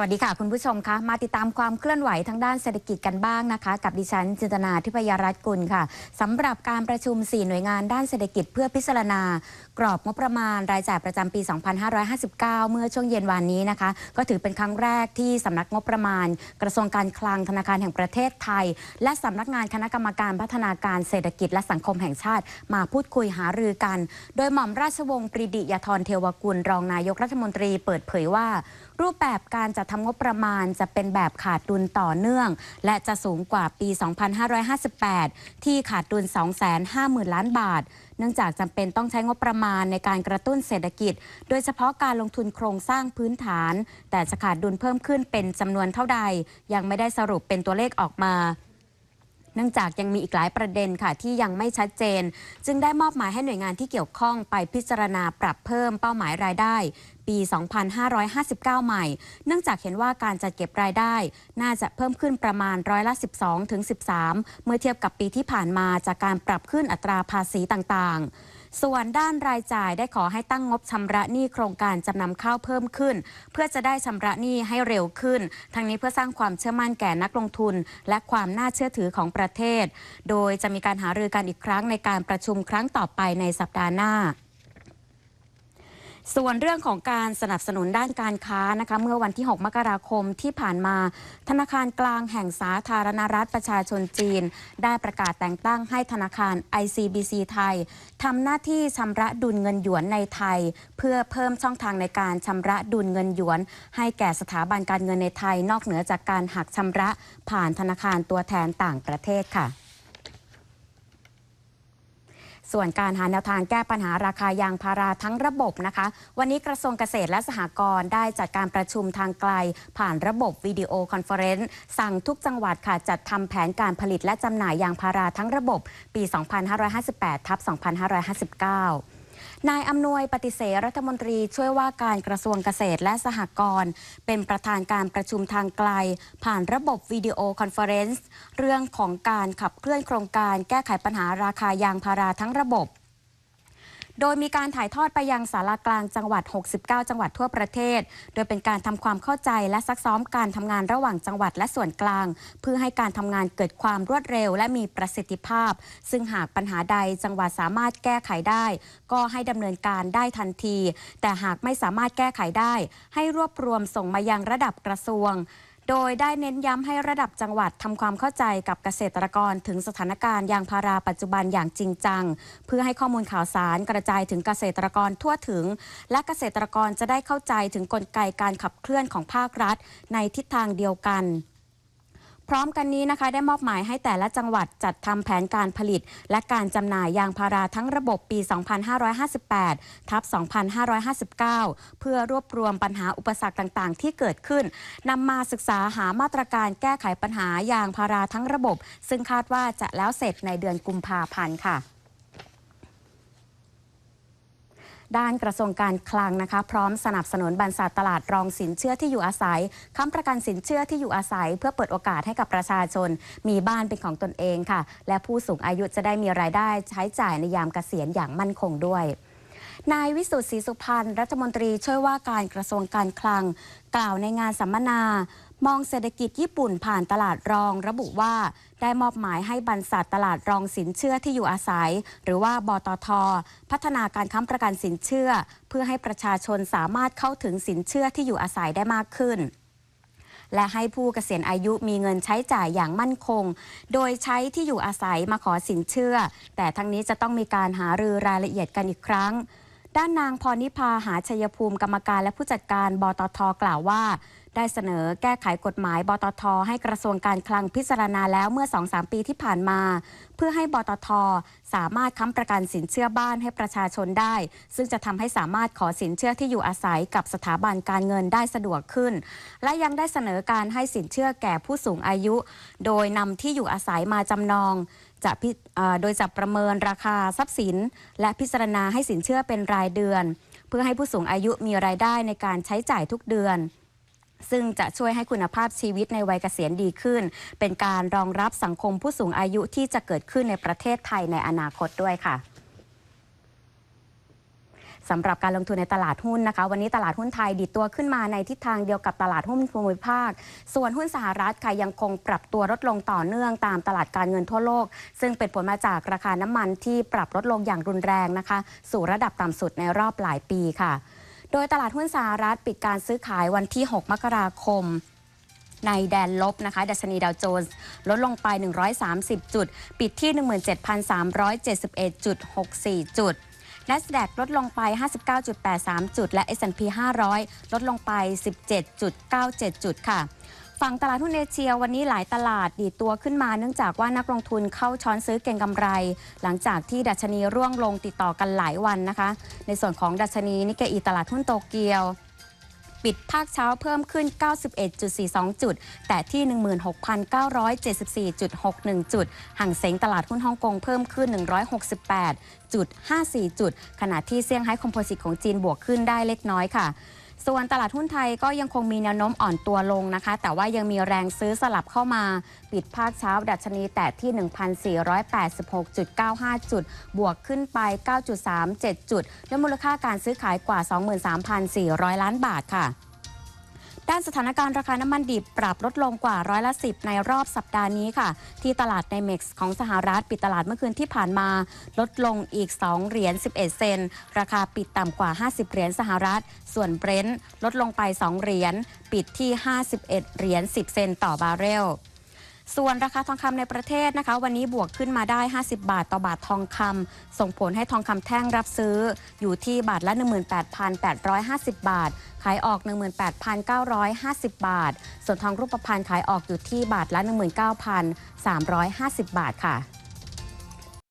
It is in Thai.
วัสดีค่ะคุณผู้ชมคะมาติดตามความเคลื่อนไหวทางด้านเศรษฐกิจกันบ้างนะคะ กับดิฉันจินตนาทิพยรัตน์กุลค่ะสำหรับการประชุม 4 หน่วยงานด้านเศรษฐกิจเพื่อพิจารณา กรอบงบประมาณรายจ่ายประจำปี 2559 เมื่อช่วงเย็นวานนี้นะคะ ก็ถือเป็นครั้งแรกที่สำนักงบประมาณ กระทรวงการคลังธนาคารแห่งประเทศไทย และสำนักงานคณะกรรมการพัฒนาการเศรษฐกิจและสังคมแห่งชาติ มาพูดคุยหารือกัน โดยหม่อมราชวงศ์ปรีดิยาธรเทวกุลรองนายกรัฐมนตรีเปิดเผยว่า รูปแบบการจัดทำงบประมาณจะเป็นแบบขาดดุลต่อเนื่อง และจะสูงกว่าปี 2558 ที่ขาดดุล 250,000 ล้านบาท เนื่องจากจำเป็นต้องใช้งบประมาณในการกระตุ้นเศรษฐกิจ โดยเฉพาะการลงทุนโครงสร้างพื้นฐาน แต่จะขาดดุลเพิ่มขึ้นเป็นจำนวนเท่าใด ยังไม่ได้สรุปเป็นตัวเลขออกมา เนื่องจากยังมีอีกหลายประเด็นค่ะที่ยังไม่ชัดเจน จึงได้มอบหมายให้หน่วยงานที่เกี่ยวข้องไปพิจารณาปรับเพิ่มเป้าหมายรายได้ ปี 2559 ใหม่ เนื่องจากเห็นว่าการจัดเก็บรายได้ น่าจะเพิ่มขึ้นประมาณร้อยละ 12ถึง13 เมื่อเทียบกับปีที่ผ่านมาจากการปรับขึ้นอัตราภาษีต่างๆ ส่วนด้านรายจ่ายได้ขอให้ตั้งงบชำระหนี้โครงการจำนำข้าวเพิ่มขึ้น เพื่อจะได้ชำระหนี้ให้เร็วขึ้น ทั้งนี้เพื่อสร้างความเชื่อมั่นแก่นักลงทุน และความน่าเชื่อถือของประเทศ โดยจะมีการหารือกันอีกครั้งในการประชุมครั้งต่อไปในสัปดาห์หน้า ส่วนเรื่องของการสนับสนุนด้านการค้านะคะเมื่อวันที่ 6 มกราคมที่ผ่านมา ธนาคารกลางแห่งสาธารณรัฐประชาชนจีน ได้ประกาศแต่งตั้งให้ธนาคาร ICBC ไทยทำหน้าที่ชำระดุลเงินหยวนในไทย เพื่อเพิ่มช่องทางในการชำระดุลเงินหยวน ให้แก่สถาบันการเงินในไทย นอกเหนือจากการหักชำระผ่านธนาคารตัวแทนต่างประเทศค่ะ ส่วนการหาแนวทางแก้ปัญหาราคายางพาราทั้งระบบนะคะ วันนี้กระทรวงเกษตรและสหกรณ์ได้จัดการประชุมทางไกล ผ่านระบบวิดีโอคอนเฟอเรนซ์สั่งทุกจังหวัดค่ะจัดทำแผนการผลิตและจำหน่ายยางพาราทั้งระบบ ปี 2558ทับ2559 นายอำนวยปฏิเสธรัฐมนตรีช่วยว่าการกระทรวงเกษตรและสหกรณ์เป็นประธานการประชุมทางไกล ผ่านระบบวิดีโอคอนเฟอเรนซ์เรื่องของการขับเคลื่อนโครงการแก้ไขปัญหาราคายางพาราทั้งระบบ โดยมีการถ่ายทอดไปยังสารากลางจังหวัด 69 จังหวัดทั่วประเทศ โดยเป็นการทำความเข้าใจและซักซ้อมการทำงานระหว่างจังหวัดและส่วนกลาง เพื่อให้การทำงานเกิดความรวดเร็ว และมีประสิทธิภาพ ซึ่งหากปัญหาใดจังหวัดสามารถแก้ไขได้ ก็ให้ดำเนินการได้ทันที แต่หากไม่สามารถแก้ไขได้ ให้รวบรวมส่งมายังระดับกระทรวง โดยได้เน้นย้ำให้ระดับจังหวัดทำความเข้าใจกับเกษตรกรถึงสถานการณ์ยางพาราปัจจุบันอย่างจริงจัง เพื่อให้ข้อมูลข่าวสารกระจายถึงเกษตรกรทั่วถึง และเกษตรกรจะได้เข้าใจถึงกลไกการขับเคลื่อนของภาครัฐ ในทิศทางเดียวกัน พร้อมกันนี้นะคะ ได้มอบหมายให้แต่ละจังหวัดจัดทำแผนการผลิต และการจำหน่ายยางพาราทั้งระบบปี 2558 ทับ 2559 เพื่อรวบรวมปัญหาอุปสรรคต่างๆ ที่เกิดขึ้นนำมาศึกษาหามาตรการแก้ไขปัญหายางพาราทั้งระบบ ซึ่งคาดว่าจะแล้วเสร็จในเดือนกุมภาพันธ์ค่ะ ด้านกระทรวงการคลังนะคะ พร้อมสนับสนุนบรรษัทตลาดรองสินเชื่อที่อยู่อาศัยค้ำประกันสินเชื่อที่อยู่อาศัย เพื่อเปิดโอกาสให้กับประชาชน มีบ้านเป็นของตนเองค่ะ และผู้สูงอายุจะได้มีรายได้ใช้จ่ายในยามเกษียณอย่างมั่นคงด้วยนายวิสุทธิ์ศรีสุพรรณรัฐมนตรีช่วยว่าการกระทรวงการคลัง กล่าวในงานสัมมนา มองเศรษฐกิจญี่ปุ่นผ่านตลาดรองระบุว่า ได้มอบหมายให้บรรษัทตลาดรองสินเชื่อที่อยู่อาศัย หรือว่าบตท พัฒนาการค้ำประกันสินเชื่อ เพื่อให้ประชาชนสามารถเข้าถึงสินเชื่อที่อยู่อาศัยได้มากขึ้น และให้ผู้เกษียณอายุมีเงินใช้จ่ายอย่างมั่นคง โดยใช้ที่อยู่อาศัยมาขอสินเชื่อ แต่ทั้งนี้จะต้องมีการหารือรายละเอียดกันอีกครั้ง ด้านนางพรนิพาหาชัยภูมิกรรมการและผู้จัดการบตทกล่าวว่า ได้เสนอแก้ไขกฎหมายบตทให้กระทรวงการคลังพิจารณาแล้วเมื่อ 2-3 ปีที่ผ่านมา เพื่อให้บตทสามารถค้ำประกันสินเชื่อบ้านให้ประชาชนได้ ซึ่งจะทำให้สามารถขอสินเชื่อที่อยู่อาศัยกับสถาบันการเงินได้สะดวกขึ้น และยังได้เสนอการให้สินเชื่อแก่ผู้สูงอายุ โดยนำที่อยู่อาศัยมาจำนอง จะโดยจะประเมินราคาทรัพย์สิน และพิจารณาให้สินเชื่อเป็นรายเดือน เพื่อให้ผู้สูงอายุมีรายได้ในการใช้จ่ายทุกเดือน ซึ่งจะช่วยให้คุณภาพชีวิตในวัยเกษียณดีขึ้น เป็นการรองรับสังคมผู้สูงอายุที่จะเกิดขึ้นในประเทศไทยในอนาคตด้วยค่ะ สำหรับการลงทุนในตลาดหุ้นนะคะ วันนี้ตลาดหุ้นไทยดีดตัวขึ้นมาในทิศทางเดียวกับตลาดหุ้นภูมิภาค ส่วนหุ้นสหรัฐค่ะยังคงปรับตัวลดลงต่อเนื่องตามตลาดการเงินทั่วโลก ซึ่งเป็นผลมาจากราคาน้ำมันที่ปรับลดลงอย่างรุนแรงนะคะ สู่ระดับต่ำสุดในรอบหลายปีค่ะ โดยตลาดหุ้นสหรัฐปิดการซื้อขายวันที่ 6 มกราคมในแดนลบนะคะดัชนีดาวโจนส์ลดลงไป 130 จุด ปิดที่ 17,371.64 จุด NASDAQ ลดลงไป 59.83 จุด และ S&P 500 ลดลงไป 17.97 จุดค่ะฝั่งตลาดหุ้นเอเชียวันนี้หลายตลาดดีดตัวขึ้นมาเนื่องจากว่านักลงทุนเข้าช้อนซื้อเก็งกำไร หลังจากที่ดัชนีร่วงลงติดต่อกันหลายวันนะคะ ในส่วนของดัชนีนิกเกอีตลาดหุ้นโตเกียว ปิดภาคเช้าเพิ่มขึ้น 91.42 จุด แต่ที่ 16,974.61 จุด ห่างเซงตลาดหุ้นฮ่องกงเพิ่มขึ้น 168.54 จุด ขณะที่เซี่ยงไฮ้คอมโพสิตของจีนบวกขึ้นได้เล็กน้อยค่ะ ส่วนตลาดหุ้นไทยก็ยังคงมีแนวโน้มอ่อนตัวลงนะคะ แต่ว่ายังมีแรงซื้อสลับเข้ามา ปิดภาคเช้าดัชนีแตะที่ 1,486.95 จุด บวกขึ้นไป 9.37 จุดด้วยมูลค่าการซื้อขายกว่า 23,400 ล้านบาทค่ะ ด้านสถานการณ์ราคาน้ำมันดิบปรับลดลงกว่าร้อยละ10ในรอบสัปดาห์นี้ค่ะ ที่ตลาดในเม็กซ์ของสหรัฐปิดตลาดเมื่อคืนที่ผ่านมา ลดลงอีก 2 เหรียญ11 เซนราคาปิดต่ำกว่า 50 เหรียญสหรัฐ ส่วนเบรนท์ลดลงไป 2 เหรียญปิดที่ 51 เหรียญ10 เซนต่อบาร์เรล ส่วนราคาทองคำในประเทศนะคะ วันนี้บวกขึ้นมาได้ 50 บาทต่อบาททองคำส่งผลให้ทองคำแท่งรับซื้ออยู่ที่บาทละ 18,850 บาท ขายออก 18,950 บาท ส่วนทองรูปพรรณขายออกอยู่ที่บาทละ 19,350 บาทค่ะ